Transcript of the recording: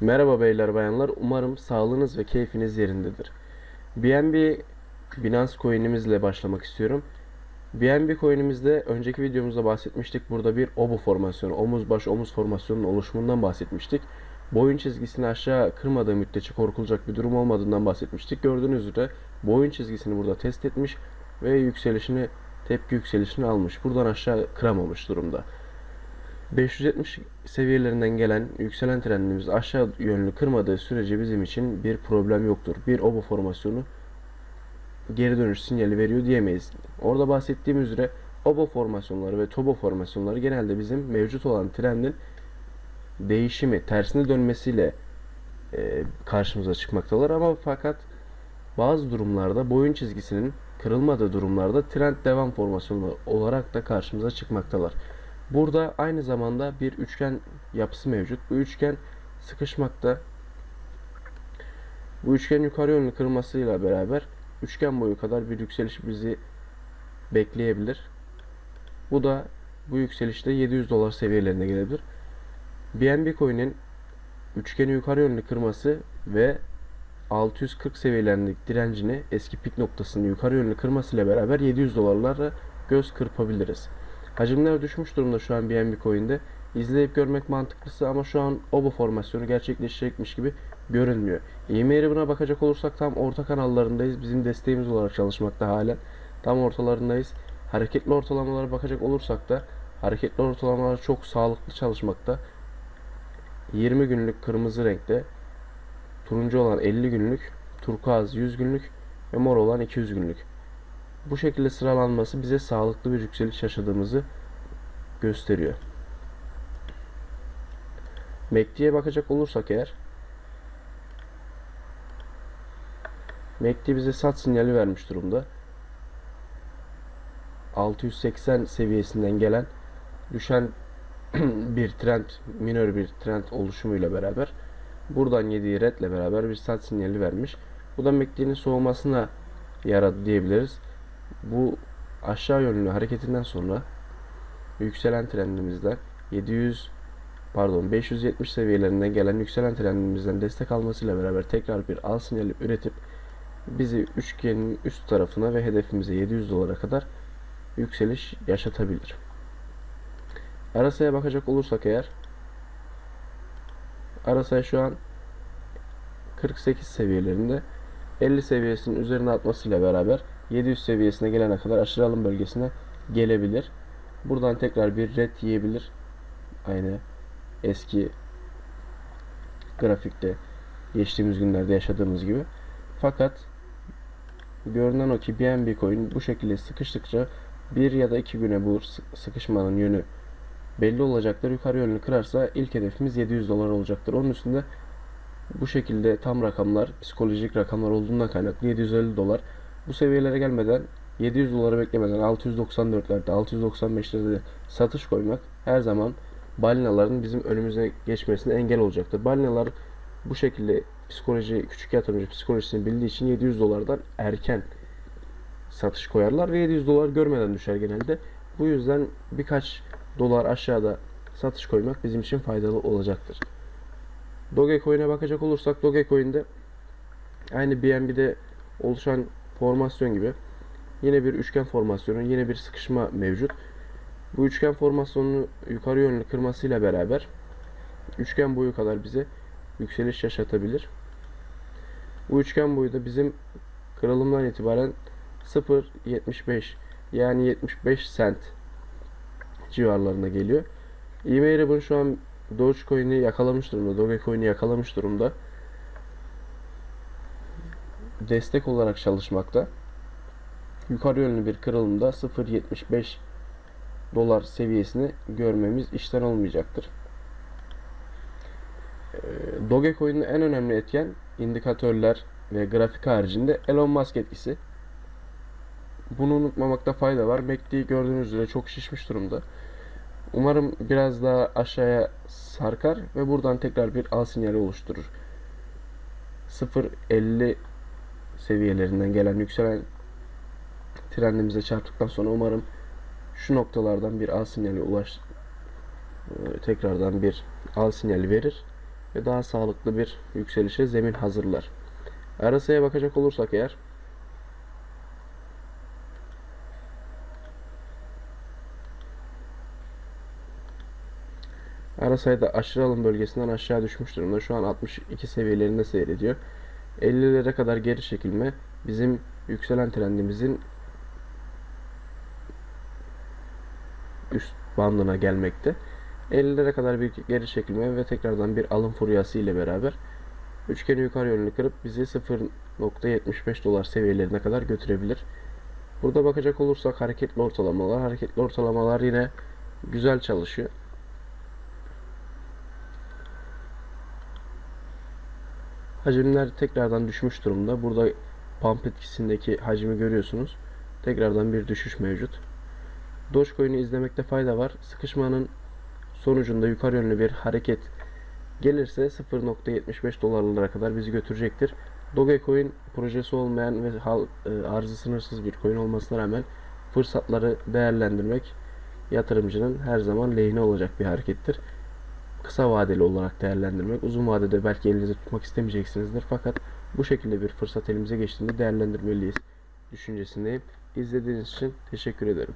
Merhaba beyler bayanlar. Umarım sağlığınız ve keyfiniz yerindedir. BNB Binance coin'imizle başlamak istiyorum. BNB coin'imizde önceki videomuzda bahsetmiştik. Burada bir obu formasyonu, omuz baş omuz formasyonunun oluşumundan bahsetmiştik. Boyun çizgisini aşağı kırmadığı müddetçe korkulacak bir durum olmadığından bahsetmiştik. Gördüğünüz üzere boyun çizgisini burada test etmiş ve yükselişini, tepki yükselişini almış. Buradan aşağı kıramamış durumda. 570 seviyelerinden gelen yükselen trendimiz aşağı yönlü kırmadığı sürece bizim için bir problem yoktur. Bir obo formasyonu geri dönüş sinyali veriyor diyemeyiz. Orada bahsettiğim üzere obo formasyonları ve tobo formasyonları genelde bizim mevcut olan trendin değişimi, tersine dönmesiyle e, karşımıza çıkmaktalar ama fakat bazı durumlarda boyun çizgisinin kırılmadığı durumlarda trend devam formasyonu olarak da karşımıza çıkmaktalar. Burada aynı zamanda bir üçgen yapısı mevcut. Bu üçgen sıkışmakta. Bu üçgen yukarı yönlü kırılmasıyla beraber üçgen boyu kadar bir yükseliş bizi bekleyebilir. Bu da bu yükselişte 700 dolar seviyelerine gelebilir. BNB coin'in üçgeni yukarı yönlü kırması ve 640 seviyelerindeki direncini eski pik noktasını yukarı yönlü kırmasıyla beraber 700 dolarlara göz kırpabiliriz. Hacimler düşmüş durumda şu an BNB coin'de. İzleyip görmek mantıklısı ama şu an obo formasyonu gerçekleşecekmiş gibi görünmüyor. E-mail'e buna bakacak olursak tam orta kanallarındayız. Bizim desteğimiz olarak çalışmakta halen. Tam ortalarındayız. Hareketli ortalamalara bakacak olursak da hareketli ortalamalar çok sağlıklı çalışmakta. 20 günlük kırmızı renkte, turuncu olan 50 günlük, turkuaz 100 günlük ve mor olan 200 günlük. Bu şekilde sıralanması bize sağlıklı bir yükseliş yaşadığımızı gösteriyor. MACD'ye bakacak olursak eğer MACD bize sat sinyali vermiş durumda. 680 seviyesinden gelen düşen bir trend, minor bir trend oluşumuyla beraber buradan yediği redle beraber bir sat sinyali vermiş. Bu da MACD'nin soğumasına yaradı diyebiliriz. Bu aşağı yönlü hareketinden sonra yükselen trendimizden 700 pardon 570 seviyelerinden gelen yükselen trendimizden destek almasıyla beraber tekrar bir al sinyali üretip bizi üçgenin üst tarafına ve hedefimize 700 dolara kadar yükseliş yaşatabilir. Arasaya bakacak olursak eğer Arasaya şu an 48 seviyelerinde 50 seviyesinin üzerine atmasıyla beraber 700 seviyesine gelene kadar aşırı alım bölgesine gelebilir. Buradan tekrar bir red yiyebilir. Aynı eski grafikte geçtiğimiz günlerde yaşadığımız gibi. Fakat görünen o ki BNB coin bu şekilde sıkıştıkça bir ya da iki güne bu sıkışmanın yönü belli olacaktır. Yukarı yönlü kırarsa ilk hedefimiz 700 dolar olacaktır. Onun üstünde bu şekilde tam rakamlar, psikolojik rakamlar olduğundan kaynaklı 750 dolar. Bu seviyelere gelmeden 700 doları beklemeden 694'lerde, 695'lerde satış koymak her zaman balinaların bizim önümüze geçmesine engel olacaktır. Balinalar bu şekilde psikoloji, küçük yatırımcı psikolojisini bildiği için 700 dolardan erken satış koyarlar ve 700 dolar görmeden düşer genelde. Bu yüzden birkaç dolar aşağıda satış koymak bizim için faydalı olacaktır. Dogecoin'e bakacak olursak Dogecoin'de aynı BNB'de oluşan formasyon gibi yine bir üçgen formasyonu, yine bir sıkışma mevcut. Bu üçgen formasyonunu yukarı yönlü kırmasıyla beraber üçgen boyu kadar bize yükseliş yaşatabilir. Bu üçgen boyu da bizim kırılımdan itibaren 0.75 yani 75 cent civarlarına geliyor. E-mail bunu şu an Dogecoin'i yakalamış durumda. Dogecoin'i yakalamış durumda. Destek olarak çalışmakta. Yukarı yönlü bir kırılımda 0.75 dolar seviyesini görmemiz işten olmayacaktır. Dogecoin'in en önemli etken indikatörler ve grafik haricinde Elon Musk etkisi. Bunu unutmamakta fayda var. MACD gördüğünüz üzere çok şişmiş durumda. Umarım biraz daha aşağıya sarkar ve buradan tekrar bir al sinyali oluşturur. 0.50 seviyelerinden gelen yükselen trendimize çarptıktan sonra umarım şu noktalardan bir al sinyali ulaş tekrardan bir al sinyali verir ve daha sağlıklı bir yükselişe zemin hazırlar. RSI'ye bakacak olursak eğer RSI'da aşırı alım bölgesinden aşağı düşmüş durumda. Şu an 62 seviyelerinde seyrediyor. 50'lere kadar geri çekilme bizim yükselen trendimizin üst bandına gelmekte. 50'lere kadar bir geri çekilme ve tekrardan bir alım furyası ile beraber üçgeni yukarı yönlü kırıp bizi 0.75 dolar seviyelerine kadar götürebilir. Burada bakacak olursak hareketli ortalamalar, hareketli ortalamalar yine güzel çalışıyor. Hacimler tekrardan düşmüş durumda. Burada pump etkisindeki hacmi görüyorsunuz. Tekrardan bir düşüş mevcut. Dogecoin'i izlemekte fayda var. Sıkışmanın sonucunda yukarı yönlü bir hareket gelirse 0.75 dolarlara kadar bizi götürecektir. Dogecoin projesi olmayan ve e, arzı sınırsız bir coin olmasına rağmen fırsatları değerlendirmek yatırımcının her zaman lehine olacak bir harekettir. Kısa vadeli olarak değerlendirmek, uzun vadede belki elinizde tutmak istemeyeceksinizdir fakat bu şekilde bir fırsat elimize geçtiğinde değerlendirmeliyiz düşüncesindeyim. İzlediğiniz için teşekkür ederim.